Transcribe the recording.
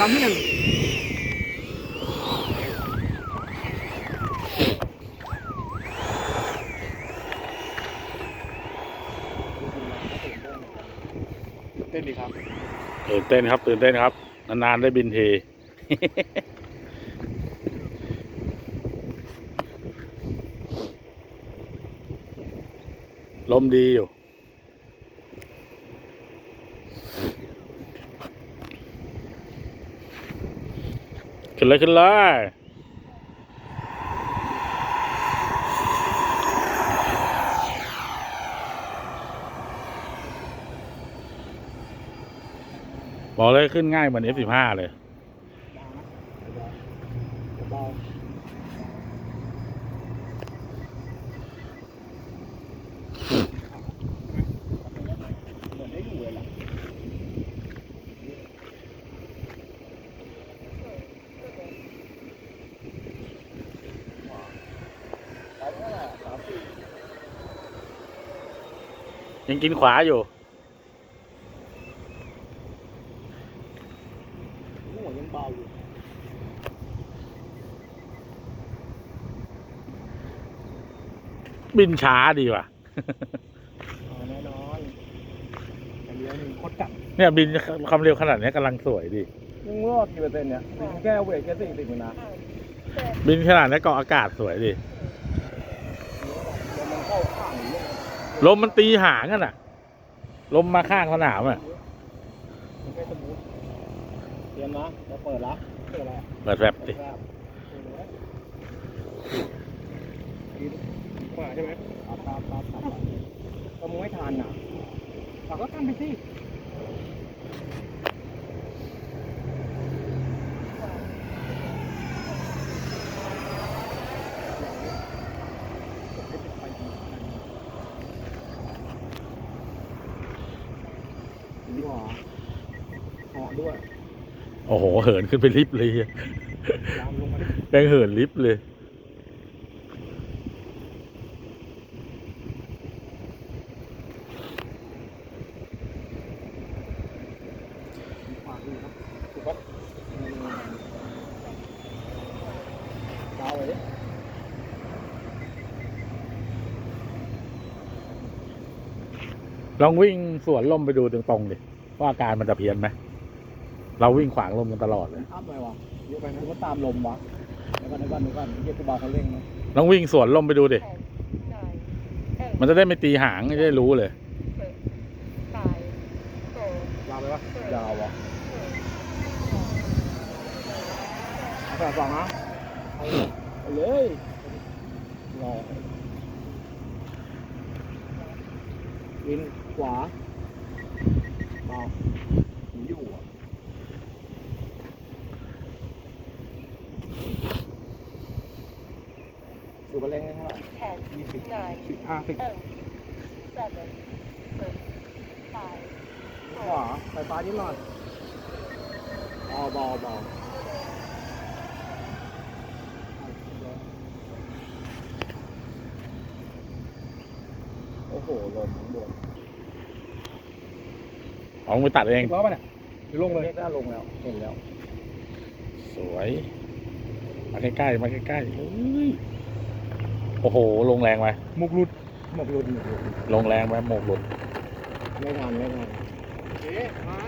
ลำที่หนึ่งเต้นดีครับตื่นเต้นครับ ตื่นเต้นครับ นานๆได้บินที ลมดีอยู่ นเลยขึ้นเลยบอกเลยขึ้นง่ายเหมือน F15 เลย เบาเหมือนได้อยู่เลยล่ะไปเท่าไหร่สามสี่ ยังกินขวาอยู่หัวยังเบาอยู่บินช้าดีว่ะอ๋อแน่นอนแต่เลี้ยวหนึ่งโคตรจัดเนี่ยบินความเร็วขนาดนี้กำลังสวยดียังรอดกี่เปอร์เซ็นต์เนี่ยบินแค่เวทแค่สี่สิบนะ บินขนาดนี้เกาะอากาศสวยดี เดี๋ยวมันเข้าข้างหรือยังไง ลมมันตีหางกันอะ ลมมาข้างสนามอะมันแค่สมูทเตรียมนะจะเปิดละเปิดอะไรเปิดแฟบดิขวาใช่ไหมตามตามตามตามก็มึงไม่ทันอะเราก็กั้นไปสิ ดีกว่าเหาะด้วยโอ้โหเหินขึ้นไปลิฟต์เลยยามลงมาดิแบงเหินลิฟต์เลยขวาดูครับถูกปะดาวเลยดิลองวิ่งสวนลมไปดูตรงๆดิ ว่าอาการมันจะเพี้ยนไหม เราวิ่งขวางลมกันตลอดเลยอัพไปวะเยอะไปนะมันตามลมวะเดี๋ยวก่อนเดี๋ยวก่อนเดี๋ยวก่อนเยี่ยกูเบาเขาเร่งนะลองวิ่งสวนลมไปดูดิ มันจะได้ไม่ตีหางจะได้รู้เลย ยาวไปปะยาววะเอาแปดสองนะเอาเลยเอาเลยรอวินขวา เบาผมอยู่อะดูกันเร่งได้เท่าไหร่ยี่สิบสิบห้าสิบขวาไฟฟ้านิดหน่อยเบาเบาเบาโอ้โหลมข้างบน เอาไปตัดเอง ล้อป่ะเนี่ยหรือลงเลยน่าลงแล้วเห็นแล้ว สวย มาใกล้ๆ มาใกล้ๆเฮ้ยโอ้โห ลงแรงไปมุกรุดหมกรุดหมกรุดลงแรงไปหมกหลุด ไม่ทันไม่ทันเอ๊ะมา